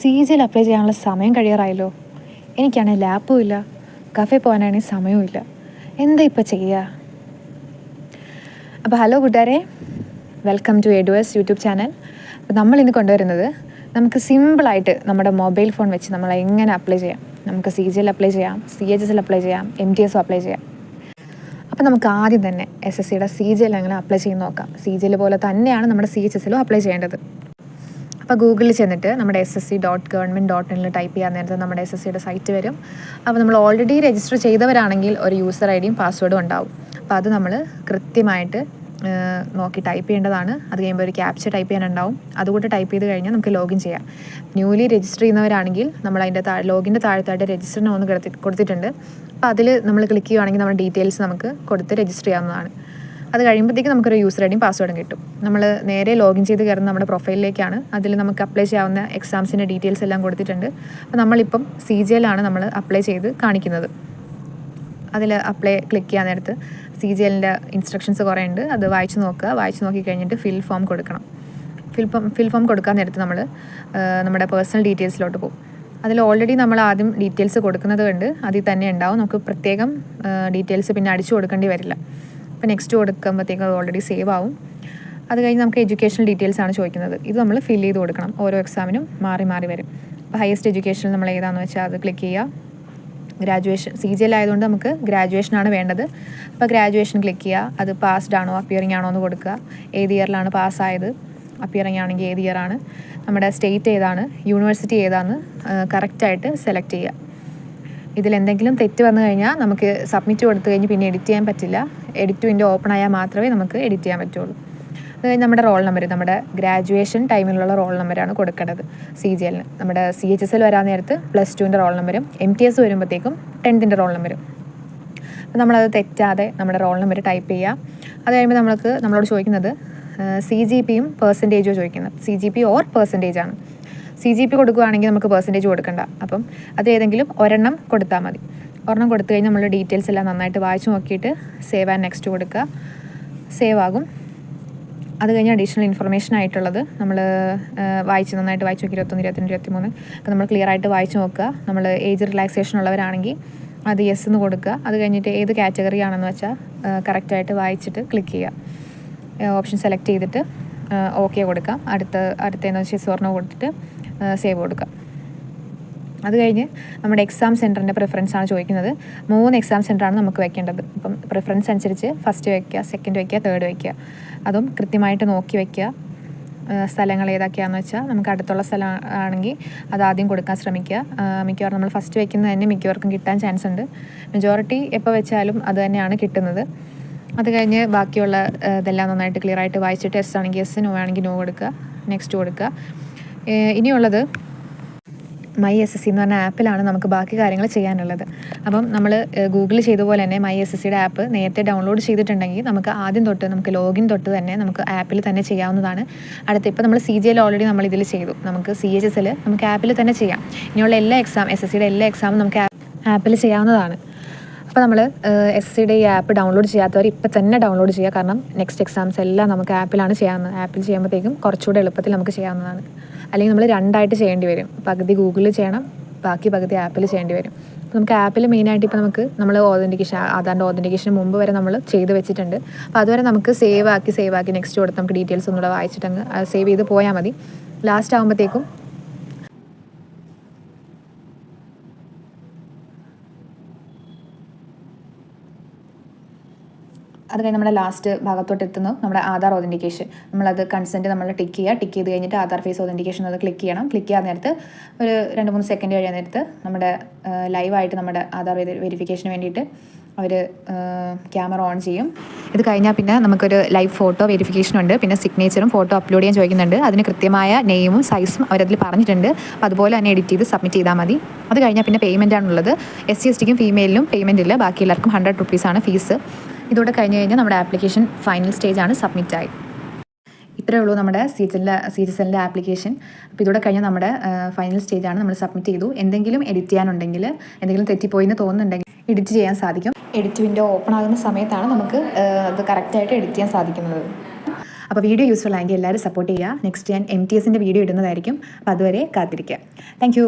C ജിയിൽ apply ചെയ്യാനുള്ള സമയം കഴിയാറായല്ലോ. എനിക്കാണെങ്കിൽ ലാപ്പും ഇല്ല. കഫേ പോകാനാണെങ്കിൽ സമയവും ഇല്ല. എന്താ ഇപ്പോൾ ചെയ്യുക അപ്പോൾ ഹലോ കൂട്ടുകാരെ. Welcome to Eduverse YouTube channel. അപ്പോൾ നമ്മൾ ഇന്ന് കൊണ്ടുവരുന്നത് നമുക്ക് സിമ്പിളായിട്ട് നമ്മുടെ മൊബൈൽ ഫോൺ വെച്ച് നമ്മൾ എങ്ങനെ അപ്ലൈ ചെയ്യാം. നമുക്ക് സി ജിയിൽ അപ്ലൈ ചെയ്യാം C H S L apply ചെയ്യാം എം ടി എസും അപ്ലൈ ചെയ്യാം. അപ്പോൾ നമുക്ക് ആദ്യം തന്നെ എസ് എസ് സിയുടെ സി ജി എൽ എങ്ങനെ അപ്ലൈ ചെയ്യുന്ന നോക്കാം. സി ജി എൽ പോലെ തന്നെയാണ് നമ്മുടെ സി എച്ച് എസ് എല്ലും അപ്ലൈ ചെയ്യേണ്ടത്. അപ്പോൾ ഗൂഗിളിൽ ചെന്നിട്ട് നമ്മുടെ S S C dot government dot ഇനിൽ type ചെയ്യാൻ നേരത്തെ നമ്മുടെ എസ് എസ് സിയുടെ സൈറ്റ് വരും. അപ്പോൾ നമ്മൾ ഓൾറെഡി രജിസ്റ്റർ ചെയ്തവരാണെങ്കിൽ ഒരു യൂസർ ഐ ഡിയും പാസ്വേഡും ഉണ്ടാവും. അപ്പോൾ അത് നമ്മൾ കൃത്യമായിട്ട് നോക്കി ടൈപ്പ് ചെയ്യേണ്ടതാണ്. അത് കഴിയുമ്പോൾ ഒരു ക്യാപ്ച ടൈപ്പ് ചെയ്യാനുണ്ടാവും. അതുകൂട്ട് ടൈപ്പ് ചെയ്ത് കഴിഞ്ഞാൽ നമുക്ക് ലോഗിൻ ചെയ്യാം. ന്യൂലി രജിസ്റ്റർ ചെയ്യുന്നവരാണെങ്കിൽ നമ്മൾ അതിന്റെ താഴെ ലോഗിന്റെ താഴത്തായിട്ട് രജിസ്റ്ററിന് ഒന്ന് കൊടുത്തി കൊടുത്തിട്ടുണ്ട്. അപ്പോൾ അതിൽ നമ്മൾ ക്ലിക്ക് ചെയ്യുവാണെങ്കിൽ നമ്മുടെ ഡീറ്റെയിൽസ് നമുക്ക് കൊടുത്ത് രജിസ്റ്റർ ചെയ്യാവുന്നതാണ്. അത് കഴിയുമ്പോഴത്തേക്ക് നമുക്കൊരു യൂസർ ഐ ഡിയും പാസ്വേഡും കിട്ടും. നമ്മൾ നേരെ ലോഗിൻ ചെയ്ത് കയറുന്ന നമ്മുടെ പ്രൊഫൈലിലേക്കാണ് അതിൽ നമുക്ക് അപ്ലൈ ചെയ്യാവുന്ന എക്സാംസിന്റെ ഡീറ്റെയിൽസ് എല്ലാം കൊടുത്തിട്ടുണ്ട്. അപ്പോൾ നമ്മളിപ്പം സി ജി എല്ലാണ് നമ്മൾ അപ്ലൈ ചെയ്ത് കാണിക്കുന്നത്. അതിൽ അപ്ലൈ ക്ലിക്ക് ചെയ്യാൻ നേരത്ത് സി ജി എല്ലിന്റെ ഇൻസ്ട്രക്ഷൻസ് കുറേ ഉണ്ട്. അത് വായിച്ച് നോക്കുക. വായിച്ച് നോക്കി കഴിഞ്ഞിട്ട് ഫിൽ ഫോം കൊടുക്കണം. ഫിൽ ഫോം ഫിൽ ഫോം കൊടുക്കാൻ നേരത്ത് നമ്മൾ നമ്മുടെ പേഴ്സണൽ ഡീറ്റെയിൽസിലോട്ട് പോകും. അതിൽ ഓൾറെഡി നമ്മൾ ആദ്യം ഡീറ്റെയിൽസ് കൊടുക്കുന്നത് കൊണ്ട് അതിൽ തന്നെ ഉണ്ടാവും. നമുക്ക് പ്രത്യേകം ഡീറ്റെയിൽസ് പിന്നെ അടിച്ചു കൊടുക്കേണ്ടി വരില്ല. അപ്പോൾ നെക്സ്റ്റ് കൊടുക്കുമ്പോഴത്തേക്കും അത് ഓൾറെഡി സേവ് ആവും. അത് കഴിഞ്ഞ് നമുക്ക് എഡ്യൂക്കേഷണൽ ഡീറ്റെയിൽസ് ആണ് ചോദിക്കുന്നത്. ഇത് നമ്മൾ ഫിൽ ചെയ്ത് കൊടുക്കണം. ഓരോ എക്സാമിനും മാറി മാറി വരും. അപ്പോൾ ഹയസ്റ്റ് എഡ്യൂക്കേഷൻ നമ്മൾ ഏതാണെന്ന് വെച്ചാൽ അത് ക്ലിക്ക് ചെയ്യുക. ഗ്രാജുവേഷൻ സി ജി എൽ ആയതുകൊണ്ട് നമുക്ക് ഗ്രാജുവേഷനാണ് വേണ്ടത്. അപ്പോൾ ഗ്രാജുവേഷൻ ക്ലിക്ക് ചെയ്യുക. അത് പാസ്ഡ് ആണോ അപ്പിയറിംഗ് ആണോ എന്ന് കൊടുക്കുക. ഏത് ഇയറിലാണ് പാസ്സായത് അപ്പിയറിംഗ് ആണെങ്കിൽ ഏത് ഇയറാണ് നമ്മുടെ സ്റ്റേറ്റ് ഏതാണ്? യൂണിവേഴ്സിറ്റി ഏതാണെന്ന് കറക്റ്റായിട്ട് സെലക്ട് ചെയ്യുക. ഇതിൽ എന്തെങ്കിലും തെറ്റ് വന്നു കഴിഞ്ഞാൽ നമുക്ക് സബ്മിറ്റ് കൊടുത്തു കഴിഞ്ഞ് പിന്നെ എഡിറ്റ് ചെയ്യാൻ പറ്റില്ല. എഡിറ്റ് വിൻഡോ ഓപ്പൺ ആയാൽ മാത്രമേ നമുക്ക് എഡിറ്റ് ചെയ്യാൻ പറ്റുള്ളൂ. അത് കഴിഞ്ഞ് നമ്മുടെ റോൾ നമ്പർ നമ്മുടെ ഗ്രാജുവേഷൻ ടൈമിലുള്ള റോൾ നമ്പറാണ് കൊടുക്കേണ്ടത്. സി ജി എല്ലിന് നമ്മുടെ സി എച്ച് എസ് എൽ വരാൻ നേരത്ത് പ്ലസ് ടുവിന്റെ റോൾ നമ്പരും എം ടി എസ് വരുമ്പോഴത്തേക്കും ടെൻത്തിന്റെ റോൾ നമ്പരും അപ്പോൾ നമ്മളത് തെറ്റാതെ നമ്മുടെ റോൾ നമ്പർ ടൈപ്പ് ചെയ്യുക അത് കഴിയുമ്പോൾ നമ്മൾക്ക് നമ്മളോട് ചോദിക്കുന്നത് സി ജി പിയും പെർസെന്റേജോ ചോദിക്കുന്നത്. C G P or percentage ആണ്. സി ജി പി കൊടുക്കുകയാണെങ്കിൽ നമുക്ക് പെർസെന്റേജ് കൊടുക്കണ്ട. അപ്പം അത് ഏതെങ്കിലും ഒരെണ്ണം കൊടുത്താൽ മതി. ഒരെണ്ണം കൊടുത്തു കഴിഞ്ഞാൽ നമ്മൾ ഡീറ്റെയിൽസ് എല്ലാം നന്നായിട്ട് വായിച്ച് നോക്കിയിട്ട് സേവ് ആൻഡ് നെക്സ്റ്റ് കൊടുക്കുക. സേവ് ആകും. അത് കഴിഞ്ഞ് അഡീഷണൽ ഇൻഫർമേഷൻ ആയിട്ടുള്ളത് നമ്മൾ വായിച്ച് നന്നായിട്ട് വായിച്ച് നോക്കി. ഇരുപത്തൊന്ന് ഇരുപത്തിരണ്ട് ഇരുപത്തിമൂന്ന്. ഒക്കെ നമ്മൾ ക്ലിയർ ആയിട്ട് വായിച്ച് നോക്കുക. നമ്മൾ ഏജ് റിലാക്സേഷൻ ഉള്ളവരാണെങ്കിൽ അത് യെസ് എന്ന് കൊടുക്കുക. അത് കഴിഞ്ഞിട്ട് ഏത് കാറ്റഗറി ആണെന്ന് വെച്ചാൽ കറക്റ്റായിട്ട് വായിച്ചിട്ട് ക്ലിക്ക് ചെയ്യുക. ഓപ്ഷൻ സെലക്ട് ചെയ്തിട്ട് ഓക്കെ കൊടുക്കാം. അടുത്ത അടുത്തതെന്ന് വെച്ചാൽ സ്വർണം കൊടുത്തിട്ട് സേവ് കൊടുക്കുക. അത് കഴിഞ്ഞ് നമ്മുടെ എക്സാം സെന്ററിന്റെ പ്രിഫറൻസ് ആണ് ചോദിക്കുന്നത്. മൂന്ന് എക്സാം സെന്ററാണ് നമുക്ക് വെക്കേണ്ടത്. അപ്പം പ്രിഫറൻസ് അനുസരിച്ച് ഫസ്റ്റ് വയ്ക്കുക സെക്കൻഡ് വയ്ക്കുക തേർഡ് വയ്ക്കുക അതും കൃത്യമായിട്ട് നോക്കി വയ്ക്കുക സ്ഥലങ്ങൾ ഏതൊക്കെയാണെന്ന് വെച്ചാൽ നമുക്ക് അടുത്തുള്ള സ്ഥലം ആണെങ്കിൽ അത് ആദ്യം കൊടുക്കാൻ ശ്രമിക്കുക. മിക്കവാറും നമ്മൾ ഫസ്റ്റ് വയ്ക്കുന്നത് തന്നെ മിക്കവർക്കും കിട്ടാൻ ചാൻസ് ഉണ്ട്. മെജോറിറ്റി എപ്പോൾ വെച്ചാലും അത് തന്നെയാണ് കിട്ടുന്നത്. അത് കഴിഞ്ഞ് ബാക്കിയുള്ള ഇതെല്ലാം നന്നായിട്ട് ക്ലിയർ ആയിട്ട് വായിച്ചിട്ട് എസ് ആണെങ്കിൽ എസ് നോ ആണെങ്കിൽ നോ കൊടുക്കുക. നെക്സ്റ്റ് കൊടുക്കുക. ഇനിയുള്ളത് മൈ എസ് എസ് സി എന്ന് പറഞ്ഞ ആപ്പിലാണ് നമുക്ക് ബാക്കി കാര്യങ്ങൾ ചെയ്യാനുള്ളത്. അപ്പം നമ്മൾ ഗൂഗിൾ ചെയ്ത പോലെ തന്നെ മൈ എസ് എസ് സിയുടെ ആപ്പ് നേരത്തെ ഡൗൺലോഡ് ചെയ്തിട്ടുണ്ടെങ്കിൽ നമുക്ക് ആദ്യം തൊട്ട് നമുക്ക് ലോഗിൻ തൊട്ട് തന്നെ നമുക്ക് ആപ്പിൽ തന്നെ ചെയ്യാവുന്നതാണ്. അടുത്ത ഇപ്പോൾ നമ്മൾ സി ജി എൽ ഓൾറെഡി നമ്മൾ ഇതിൽ ചെയ്തു. നമുക്ക് സി എച്ച് എസ് എൽ നമുക്ക് ആപ്പിൽ തന്നെ ചെയ്യാം. ഇനിയുള്ള എല്ലാ എക്സാം എസ് എസ് സിയുടെ എല്ലാ എക്സാമും നമുക്ക് ആപ്പിൽ ചെയ്യാവുന്നതാണ്. അപ്പോൾ നമ്മൾ എസ് സിയുടെ ഈ ആപ്പ് ഡൗൺലോഡ് ചെയ്യാത്തവർ ഇപ്പം തന്നെ ഡൗൺലോഡ് ചെയ്യുക. കാരണം നെക്സ്റ്റ് എക്സാംസ് എല്ലാം നമുക്ക് ആപ്പിലാണ് ചെയ്യാവുന്നത്. ആപ്പിൽ ചെയ്യുമ്പോഴത്തേക്കും കുറച്ചുകൂടെ എളുപ്പത്തിൽ നമുക്ക് ചെയ്യാവുന്നതാണ്. അല്ലെങ്കിൽ നമ്മൾ രണ്ടായിട്ട് ചെയ്യേണ്ടി വരും. പകുതി ഗൂഗിളിൽ ചെയ്യണം ബാക്കി പകുതി ആപ്പിൽ ചെയ്യേണ്ടി വരും. നമുക്ക് ആപ്പിൽ മെയിനായിട്ട് ഇപ്പോൾ നമുക്ക് നമ്മൾ ഓതന്റിക്കേഷൻ ആധാറിന്റെ ഓതന്റിക്കേഷന് മുമ്പ് വരെ നമ്മൾ ചെയ്ത് വെച്ചിട്ടുണ്ട്. അപ്പോൾ അതുവരെ നമുക്ക് സേവ് ആക്കി സേവ് ആക്കി നെക്സ്റ്റ് കൊടുത്ത് നമുക്ക് ഡീറ്റെയിൽസ് ഒന്നുകൂടെ വായിച്ചിട്ട് അങ്ങ് സേവ് ചെയ്ത് പോയാൽ മതി. ലാസ്റ്റ് ആകുമ്പോഴത്തേക്കും അത് കഴിഞ്ഞ് നമ്മുടെ ലാസ്റ്റ് ഭാഗത്തോട്ട് എത്തുന്നു. നമ്മുടെ ആധാർ ഒതന്റിക്കേഷൻ നമ്മളത് കൺസെന്റ് നമ്മൾ ടിക്ക് ചെയ്യുക. ടിക്ക് ചെയ്ത് കഴിഞ്ഞിട്ട് ആധാർ ഫേസ് ഒതന്റിക്കേഷൻ അത് ക്ലിക്ക് ചെയ്യണം. ക്ലിക്ക് ചെയ്യാൻ നേരത്ത് ഒരു രണ്ട് മൂന്ന് സെക്കൻഡ് കഴിയാൻ നേരത്ത് നമ്മുടെ ലൈവായിട്ട് നമ്മുടെ ആധാർ വെരിഫിക്കേഷന് വേണ്ടിയിട്ട് അവർ ക്യാമറ ഓൺ ചെയ്യും. ഇത് കഴിഞ്ഞാൽ പിന്നെ നമുക്കൊരു ലൈവ് ഫോട്ടോ വെരിഫിക്കേഷൻ ഉണ്ട്. പിന്നെ സിഗ്നേച്ചറും ഫോട്ടോ അപ്ലോഡ് ചെയ്യാൻ ചോദിക്കുന്നുണ്ട്. അതിന് കൃത്യമായ നെയിമും സൈസും അവരതിൽ പറഞ്ഞിട്ടുണ്ട്. അപ്പോൾ അതുപോലെ തന്നെ എഡിറ്റ് ചെയ്ത് സബ്മിറ്റ് ചെയ്താൽ മതി. അത് കഴിഞ്ഞാൽ പിന്നെ പേയ്മെന്റ് ആണുള്ളത്. എസ് സി എസ് ടിക്കും ഫീമെയിലിനും പേയ്മെന്റ് ഇല്ല. ബാക്കി എല്ലാവർക്കും ഹൺഡ്രഡ് റുപ്പീസാണ് ഫീസ് ഇതോടെ കഴിഞ്ഞ് കഴിഞ്ഞാൽ നമ്മുടെ ആപ്ലിക്കേഷൻ ഫൈനൽ സ്റ്റേജ് ആണ് സബ്മിറ്റ് ആയി. ഇത്രയേ ഉള്ളൂ നമ്മുടെ സി എച്ച് എല്ലിന്റെ സി എച്ച് എല്ലിന്റെ ആപ്ലിക്കേഷൻ. അപ്പോൾ ഇതോടെ കഴിഞ്ഞാൽ നമ്മുടെ ഫൈനൽ സ്റ്റേജ് ആണ് നമ്മൾ സബ്മിറ്റ് ചെയ്തു. എന്തെങ്കിലും എഡിറ്റ് ചെയ്യാനുണ്ടെങ്കിൽ എന്തെങ്കിലും തെറ്റിപ്പോയി എന്ന് തോന്നുന്നുണ്ടെങ്കിൽ എഡിറ്റ് ചെയ്യാൻ സാധിക്കും. എഡിറ്റ് വിൻഡോ ഓപ്പൺ ആകുന്ന സമയത്താണ് നമുക്ക് അത് കറക്റ്റായിട്ട് എഡിറ്റ് ചെയ്യാൻ സാധിക്കുന്നത്. അപ്പോൾ വീഡിയോ യൂസ്ഫുൾ ആയെങ്കിൽ എല്ലാവരും സപ്പോർട്ട് ചെയ്യുക. നെക്സ്റ്റ് ഞാൻ എം ടി എസിന്റെ വീഡിയോ ഇടുന്നതായിരിക്കും. അപ്പോൾ അതുവരെ കാത്തിരിക്കുക. താങ്ക്